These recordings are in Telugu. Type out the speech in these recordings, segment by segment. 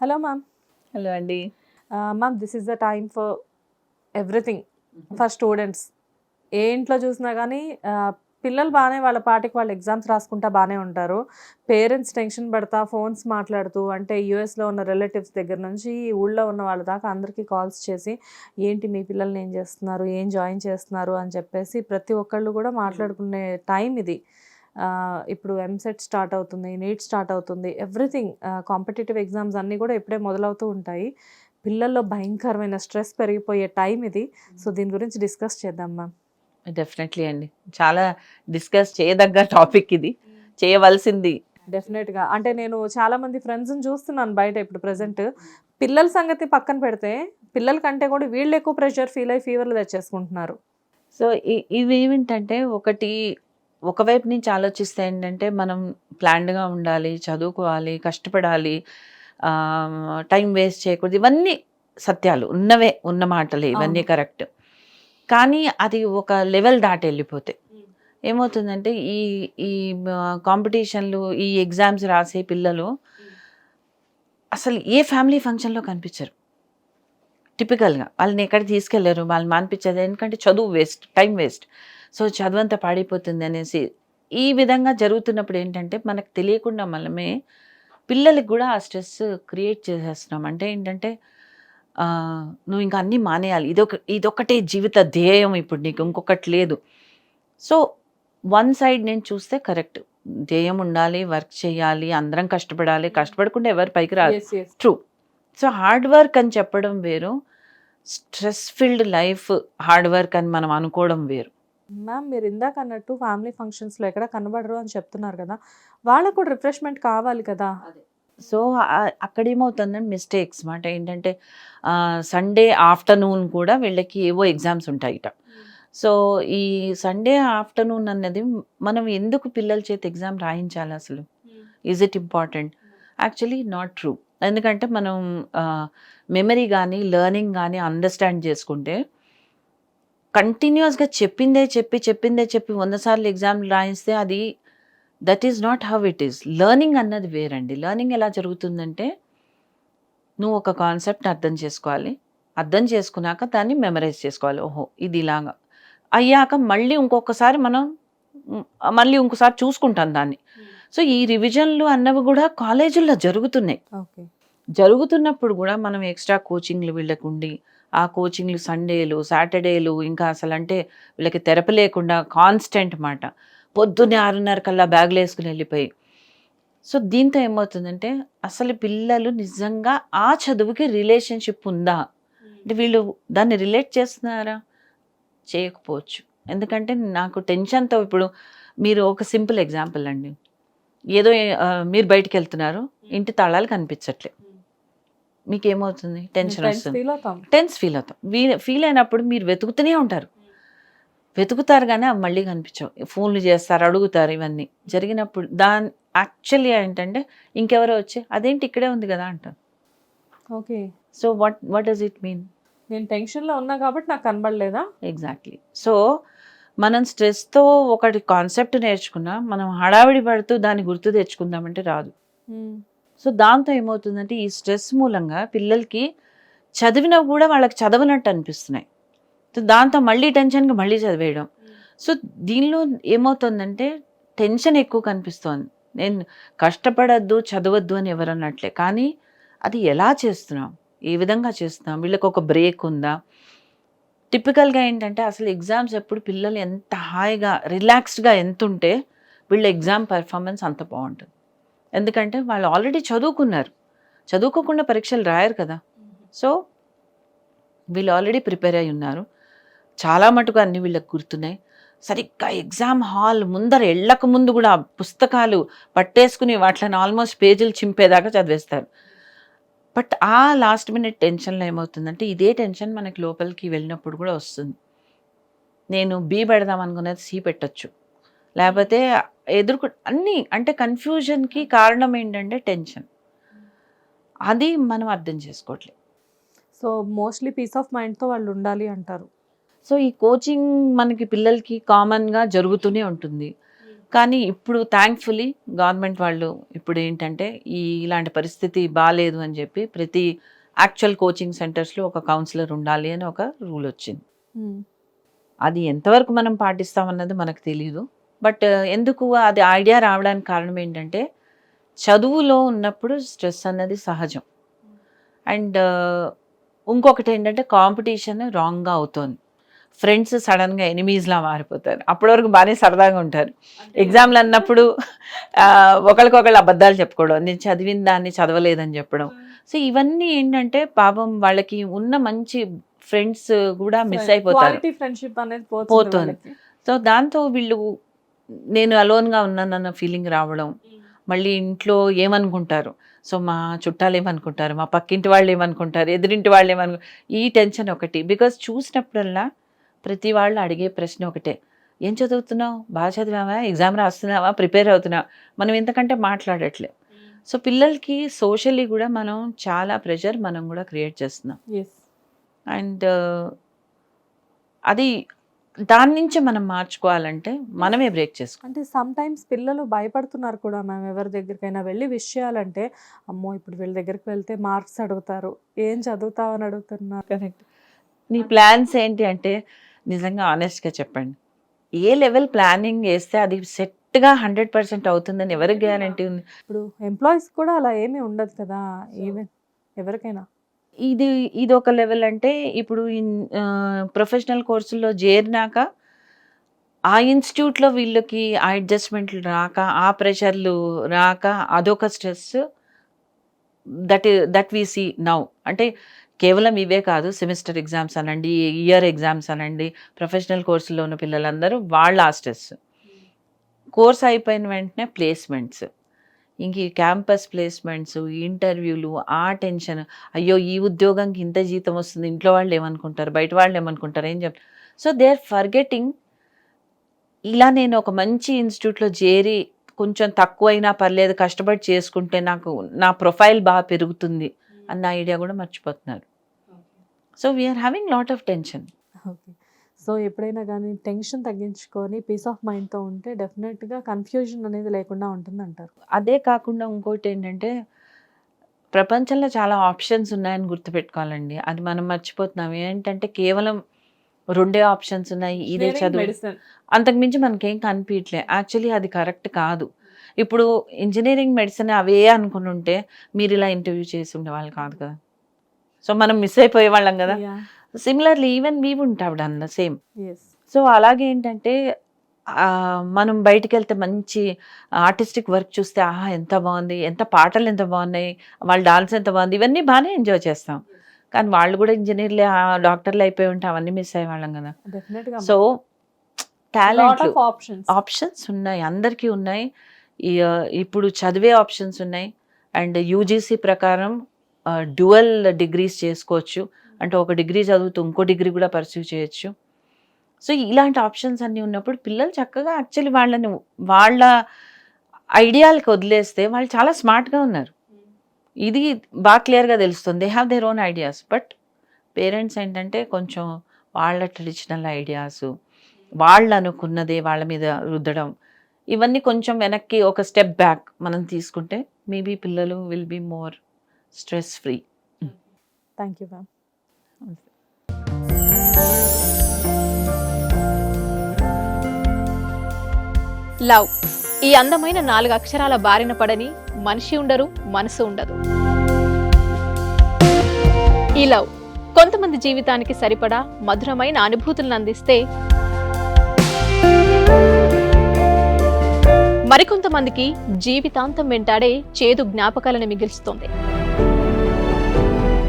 Hello ma'am. హలో అండి. Ma'am this is the time for everything for students ఏ ఇంట్లో చూసినా కానీ పిల్లలు బాగానే వాళ్ళ పాటికి వాళ్ళు ఎగ్జామ్స్ రాసుకుంటా బాగానే ఉంటారు. పేరెంట్స్ టెన్షన్ పడతా ఫోన్స్ మాట్లాడుతూ అంటే యూఎస్లో ఉన్న రిలేటివ్స్ దగ్గర నుంచి ఊళ్ళో ఉన్న వాళ్ళ దాకా అందరికీ కాల్స్ చేసి ఏంటి మీ పిల్లల్ని ఏం చేస్తున్నారు? ఏం జాయిన్ చేస్తున్నారు? అని చెప్పేసి ప్రతి ఒక్కళ్ళు కూడా మాట్లాడుకునే టైం ఇది. ఇప్పుడు ఎంసెట్ స్టార్ట్ అవుతుంది నీట్ స్టార్ట్ అవుతుంది ఎవ్రీథింగ్ కాంపిటేటివ్ ఎగ్జామ్స్ అన్నీ కూడా ఇప్పుడే మొదలవుతూ ఉంటాయి. పిల్లల్లో భయంకరమైన స్ట్రెస్ పెరిగిపోయే టైం ఇది. సో దీని గురించి డిస్కస్ చేద్దాం మ్యామ్ డెఫినెట్లీ అండి. చాలా డిస్కస్ చేయదగ్గ టాపిక్ ఇది. చేయవలసింది. డెఫినెట్గా అంటే నేను చాలా మంది ఫ్రెండ్స్ని చూస్తున్నాను బయట ఇప్పుడు ప్రజెంట్ పిల్లల సంగతి పక్కన పెడితే పిల్లల కంటే కూడా వీళ్ళు ఎక్కువ ప్రెషర్ ఫీల్ అయ్యి ఫీవర్లు తెచ్చేసుకుంటున్నారు. సో ఇవి ఏమిటంటే ఒకటి ఒకవైపు నుంచి ఆలోచిస్తే ఏంటంటే మనం ప్లాన్డ్గా ఉండాలి చదువుకోవాలి కష్టపడాలి టైం వేస్ట్ చేయకూడదు. ఇవన్నీ సత్యాలు. ఉన్నవే ఉన్న మాటలే. ఇవన్నీ. కరెక్ట్ కానీ అది ఒక లెవెల్ దాటి వెళ్ళిపోతే ఏమవుతుందంటే ఈ ఈ కాంపిటీషన్లు ఈ ఎగ్జామ్స్ రాసే పిల్లలు అసలు ఏ ఫ్యామిలీ ఫంక్షన్లో కనిపించరు. టిపికల్గా వాళ్ళని ఎక్కడ తీసుకెళ్ళరు వాళ్ళని మానిపించేది? ఎందుకంటే చదువు వేస్ట్ టైం వేస్ట్ సో చదువు అంతా పాడైపోతుంది అనేసి ఈ విధంగా జరుగుతున్నప్పుడు ఏంటంటే మనకు తెలియకుండా మనమే పిల్లలకి కూడా ఆ స్ట్రెస్ క్రియేట్ చేసేస్తున్నాం. అంటే ఏంటంటే నువ్వు ఇంకా అన్నీ మానేయాలి. ఇదొక ఇదొకటే జీవిత ధ్యేయం ఇప్పుడు నీకు ఇంకొకటి లేదు. సో వన్ సైడ్ నేను చూస్తే కరెక్ట్. ధ్యేయం ఉండాలి వర్క్ చేయాలి అందరం కష్టపడాలి. కష్టపడకుండా ఎవరు పైకి రాదు. ట్రూ సో హార్డ్ వర్క్ అని చెప్పడం వేరు. Stress filled life hard work అని మనం అనుకోవడం వేరు. మ్యామ్ మీరు ఇందాక అన్నట్టు ఫ్యామిలీ ఫంక్షన్స్లో ఎక్కడ కనబడరు అని చెప్తున్నారు కదా వాళ్ళకు కూడా రిఫ్రెష్మెంట్ కావాలి కదా. సో అక్కడ ఏమవుతుందంటే మిస్టేక్స్ మాట ఏంటంటే సండే ఆఫ్టర్నూన్ కూడా వీళ్ళకి ఏవో ఎగ్జామ్స్ ఉంటాయిట. సో ఈ సండే ఆఫ్టర్నూన్ అన్నది మనం ఎందుకు పిల్లల చేతి ఎగ్జామ్ రాయించాలి అసలు? Is it important actually not true ఎందుకంటే మనం మెమరీ కానీ లెర్నింగ్ కానీ అండర్స్టాండ్ చేసుకుంటే కంటిన్యూస్గా చెప్పిందే చెప్పి చెప్పిందే చెప్పి వంద సార్లు ఎగ్జామ్ రాయిస్తే అది that is not how it is learning అన్నది వేరండి. లెర్నింగ్ ఎలా జరుగుతుందంటే నువ్వు ఒక కాన్సెప్ట్ అర్థం చేసుకోవాలి. అర్థం చేసుకున్నాక దాన్ని మెమరైజ్ చేసుకోవాలి. ఓహో ఇది ఇలాగా. అయ్యాక మళ్ళీ ఇంకొకసారి మనం మళ్ళీ ఇంకోసారి చూసుకుంటాం దాన్ని. సో ఈ రివిజన్లు అన్నవి కూడా కాలేజీల్లో జరుగుతున్నాయి. ఓకే జరుగుతున్నప్పుడు కూడా మనం ఎక్స్ట్రా కోచింగ్లు వీళ్ళకు ఉండి ఆ కోచింగ్లు సండేలు సాటర్డేలు ఇంకా అసలు అంటే వీళ్ళకి తెరప లేకుండా కాన్స్టెంట్ మాట. పొద్దున్నే ఆరున్నర కల్లా బ్యాగులు వేసుకుని వెళ్ళిపోయి. సో దీంతో ఏమవుతుందంటే అసలు పిల్లలు నిజంగా ఆ చదువుకి రిలేషన్షిప్ ఉందా? అంటే వీళ్ళు దాన్ని రిలేట్ చేస్తున్నారా? చేయకపోవచ్చు. ఎందుకంటే నాకు టెన్షన్తో ఇప్పుడు మీరు ఒక సింపుల్ ఎగ్జాంపుల్ అండి. ఏదో మీరు బయటికి వెళ్తున్నారు. ఇంటి తాళాలు కనిపించట్లే. మీకు ఏమవుతుంది టెన్షన్ వస్తుంది. టెన్స్ ఫీల్ అవుతాం. ఫీల్ అయినప్పుడు మీరు వెతుకుతూనే ఉంటారు. వెతుకుతారు కానీ అవి మళ్ళీ కనిపించవు. ఫోన్లు చేస్తారు అడుగుతారు ఇవన్నీ. జరిగినప్పుడు దాని యాక్చువల్లీ ఏంటంటే ఇంకెవరో వచ్చి అదేంటి ఇక్కడే ఉంది కదా అంటారు. Okay. So what what does it mean నేను టెన్షన్లో ఉన్నా కాబట్టి నాకు కనబడలేదా? ఎగ్జాక్ట్లీ సో మనం స్ట్రెస్తో ఒకటి కాన్సెప్ట్ నేర్చుకున్నా మనం హడావిడి పడుతూ దాన్ని గుర్తు తెచ్చుకుందామంటే రాదు. సో దాంతో ఏమవుతుందంటే ఈ స్ట్రెస్ మూలంగా పిల్లలకి చదివినవి కూడా వాళ్ళకి చదవనట్టు అనిపిస్తున్నాయి. సో దాంతో మళ్ళీ టెన్షన్కి మళ్ళీ చదివేయడం. సో దీనిలో ఏమవుతుందంటే టెన్షన్ ఎక్కువ కనిపిస్తోంది. నేను కష్టపడద్దు చదవద్దు అని ఎవరు అన్నట్లే కానీ అది ఎలా చేస్తున్నాం? ఏ విధంగా చేస్తున్నాం? వీళ్ళకి ఒక బ్రేక్ ఉందా? టిపికల్గా ఏంటంటే అసలు ఎగ్జామ్స్ ఎప్పుడు పిల్లలు ఎంత హాయిగా రిలాక్స్డ్గా ఎంత ఉంటే వీళ్ళ ఎగ్జామ్ పర్ఫార్మెన్స్ అంత బాగుంటుంది. ఎందుకంటే వాళ్ళు ఆల్రెడీ చదువుకున్నారు. చదువుకోకుండా పరీక్షలు రాయరు కదా. సో వీళ్ళు ఆల్రెడీ ప్రిపేర్ అయి ఉన్నారు. చాలా మటుకు అన్ని వీళ్ళకి గుర్తున్నాయి. సరిగ్గా ఎగ్జామ్ హాల్ ముందర ఎళ్ళక ముందు కూడా పుస్తకాలు పట్టేసుకుని వాటిని ఆల్మోస్ట్ పేజీలు చింపేదాకా చదివేస్తారు. బట్ ఆ లాస్ట్ మినిట్ టెన్షన్లో ఏమవుతుందంటే ఇదే టెన్షన్ మనకి లోపలికి వెళ్ళినప్పుడు కూడా వస్తుంది. నేను బి పెడదాం అనుకునేది సి పెట్టచ్చు. లేకపోతే ఎదుర్కొ అన్నీ అంటే కన్ఫ్యూజన్కి కారణం ఏంటంటే టెన్షన్ అది మనం అర్థం చేసుకోవట్లేదు సో మోస్ట్లీ పీస్ ఆఫ్ మైండ్తో వాళ్ళు ఉండాలి అంటారు. సో ఈ కోచింగ్ మనకి పిల్లలకి కామన్గా జరుగుతూనే ఉంటుంది. కానీ ఇప్పుడు థ్యాంక్ఫుల్లీ గవర్నమెంట్ వాళ్ళు ఇప్పుడు ఏంటంటే ఈ ఇలాంటి పరిస్థితి బాగాలేదు అని చెప్పి ప్రతి యాక్చువల్ కోచింగ్ సెంటర్స్లో ఒక కౌన్సిలర్ ఉండాలి అని ఒక రూల్ వచ్చింది. అది ఎంతవరకు మనం పాటిస్తామన్నది మనకు తెలియదు బట్ ఎందుకు అది ఐడియా రావడానికి కారణం ఏంటంటే చదువులో ఉన్నప్పుడు స్ట్రెస్ అన్నది సహజం. అండ్ ఇంకొకటి ఏంటంటే కాంపిటీషన్ రాంగ్గా అవుతోంది. ఫ్రెండ్స్ సడన్గా ఎనిమీస్లా మారిపోతారు. అప్పటి వరకు బాగానే సరదాగా ఉంటారు. ఎగ్జామ్లు అన్నప్పుడు ఒకరికొకళ్ళు అబద్ధాలు చెప్పుకోవడం నేను చదివిన దాన్ని చదవలేదని చెప్పడం. సో ఇవన్నీ ఏంటంటే పాపం వాళ్ళకి ఉన్న మంచి ఫ్రెండ్స్ కూడా మిస్ అయిపోతారు. ఫ్రెండ్షిప్ అనేది పోతుంది. సో దాంతో వీళ్ళు నేను అలోన్గా ఉన్నానన్న ఫీలింగ్ రావడం. మళ్ళీ ఇంట్లో ఏమనుకుంటారు? సో మా చుట్టాలు ఏమనుకుంటారు? మా పక్కింటి వాళ్ళు ఏమనుకుంటారు? ఎదురింటి వాళ్ళు ఏమను ఈ టెన్షన్ ఒకటి. బికాజ్ చూసినప్పుడల్లా ప్రతి వాళ్ళు అడిగే ప్రశ్న ఒకటే. ఏం చదువుతున్నావు? బాగా చదివావా? ఎగ్జామ్ రాస్తున్నావా? ప్రిపేర్ అవుతున్నావా? మనం ఇంతకంటే మాట్లాడట్లే. సో పిల్లలకి సోషల్లీ కూడా మనం చాలా ప్రెషర్ మనం కూడా క్రియేట్ చేస్తున్నాం. అండ్ అది దాని నుంచి మనం మార్చుకోవాలంటే మనమే బ్రేక్ చేసుకోవాలి అంటే సమ్ టైమ్స్ పిల్లలు భయపడుతున్నారు కూడా మేము ఎవరి దగ్గరికైనా వెళ్ళి విష్ చేయాలంటే అమ్మో ఇప్పుడు వీళ్ళ దగ్గరికి వెళ్తే మార్క్స్ అడుగుతారు ఏం చదువుతావు అని అడుగుతున్నారు. కరెక్ట్. నీ ప్లాన్స్ ఏంటి అంటే నిజంగా ఆనెస్ట్గా చెప్పండి. ఏ లెవెల్ ప్లానింగ్ వేస్తే అది సెట్గా హండ్రెడ్ పర్సెంట్ అవుతుందని ఎవరికి గ్యారంటీ ఉంది? ఇప్పుడు ఎంప్లాయీస్ కూడా అలా ఏమీ ఉండదు కదా ఈవెన్ ఎవరికైనా. ఇది ఇది ఒక లెవెల్ అంటే ఇప్పుడు ప్రొఫెషనల్ కోర్సుల్లో చేరినాక ఆ ఇన్స్టిట్యూట్లో వీళ్ళకి ఆ అడ్జస్ట్మెంట్లు రాక ఆ ప్రెషర్లు రాక అదొక stress that that we see now. అంటే కేవలం ఇవే కాదు సెమిస్టర్ ఎగ్జామ్స్ అనండి ఇయర్ ఎగ్జామ్స్ అనండి ప్రొఫెషనల్ కోర్సులో ఉన్న పిల్లలందరూ వాళ్ళ ఆ స్ట్రెస్. కోర్స్ అయిపోయిన వెంటనే ప్లేస్మెంట్స్. ఇంక ఈ క్యాంపస్ ప్లేస్మెంట్స్ ఇంటర్వ్యూలు ఆ టెన్షన్ అయ్యో ఈ ఉద్యోగంకి ఇంత జీతం వస్తుంది ఇంట్లో వాళ్ళు ఏమనుకుంటారు బయట వాళ్ళు ఏమనుకుంటారు ఏం చెప్తారు సో దే ఆర్ ఫర్గెటింగ్. ఇలా నేను ఒక మంచి ఇన్స్టిట్యూట్లో చేరి కొంచెం తక్కువైనా పర్లేదు కష్టపడి చేసుకుంటే నాకు నా ప్రొఫైల్ బాగా పెరుగుతుంది అన్న ఐడియా కూడా మర్చిపోతున్నారు. So we're having lot of tension okay so ఎప్పుడైనా కానీ టెన్షన్ తగ్గించుకొని పీస్ ఆఫ్ మైండ్తో ఉంటే డెఫినెట్గా కన్ఫ్యూజన్ అనేది లేకుండా ఉంటుంది అంటారు అదే కాకుండా ఇంకోటి ఏంటంటే ప్రపంచంలో చాలా ఆప్షన్స్ ఉన్నాయని గుర్తుపెట్టుకోవాలండి. అది మనం మర్చిపోతున్నాం. ఏంటంటే కేవలం రెండే ఆప్షన్స్ ఉన్నాయి. ఇదే చదువు. అంతకుమించి మనకేం కనిపించలే యాక్చువల్లీ అది కరెక్ట్ కాదు. ఇప్పుడు ఇంజనీరింగ్ మెడిసిన్ అవే అనుకుని ఉంటే మీరు ఇలా ఇంటర్వ్యూ చేసి ఉండేవాళ్ళు కాదు కదా. సో మనం మిస్ అయిపోయే వాళ్ళం కదా. సిమిలర్లీ ఈవెన్ వీ ఉంటాడు అన్న సేమ్ సో అలాగే ఏంటంటే మనం బయటికి వెళ్తే మంచి ఆర్టిస్టిక్ వర్క్ చూస్తే ఆహా ఎంత బాగుంది ఎంత పాటలు ఎంత బాగున్నాయి వాళ్ళ డాన్స్ ఎంత బాగుంది ఇవన్నీ బాగానే ఎంజాయ్ చేస్తాం. కానీ వాళ్ళు కూడా ఇంజనీర్లే డాక్టర్లు అయిపోయి ఉంటే అవన్నీ మిస్ అయ్యే వాళ్ళం కదా. సో టాలెంట్ ఆప్షన్స్ ఉన్నాయి అందరికీ ఉన్నాయి. ఇప్పుడు చదివే ఆప్షన్స్ ఉన్నాయి. అండ్ యూజీసీ ప్రకారం డ్యువల్ డిగ్రీస్ చేసుకోవచ్చు. అంటే ఒక డిగ్రీ చదువుతూ ఇంకో డిగ్రీ కూడా పర్సూ చేయొచ్చు. సో ఇలాంటి ఆప్షన్స్ అన్నీ ఉన్నప్పుడు పిల్లలు చక్కగా యాక్చువల్లీ వాళ్ళని వాళ్ళ ఐడియాలకి వదిలేస్తే వాళ్ళు చాలా స్మార్ట్గా ఉన్నారు. ఇది బాగా క్లియర్గా తెలుస్తుంది. They have their own ideas but parents ఏంటంటే కొంచెం వాళ్ళ ట్రెడిషనల్ ఐడియాస్ వాళ్ళు అనుకున్నదే వాళ్ళ మీద రుద్దడం ఇవన్నీ కొంచెం వెనక్కి ఒక స్టెప్ బ్యాక్ మనం తీసుకుంటే మేబీ పిల్లలు will be more stress free. Thank you ma'am love. ఈ అందమైన నాలుగు అక్షరాల బారిన పడని మనిషి ఉండరు మనసు ఉండదు. ఈ లవ్ కొంతమంది జీవితానికి సరిపడా మధురమైన అనుభూతులను అందిస్తే మరికొంతమందికి జీవితాంతం వెంటాడే చేదు జ్ఞాపకాలను మిగిల్స్తుంది.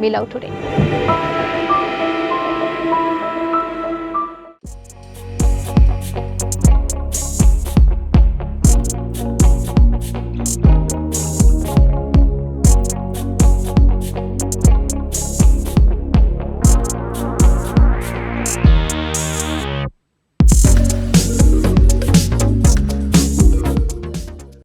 మీ లవ్ టుడే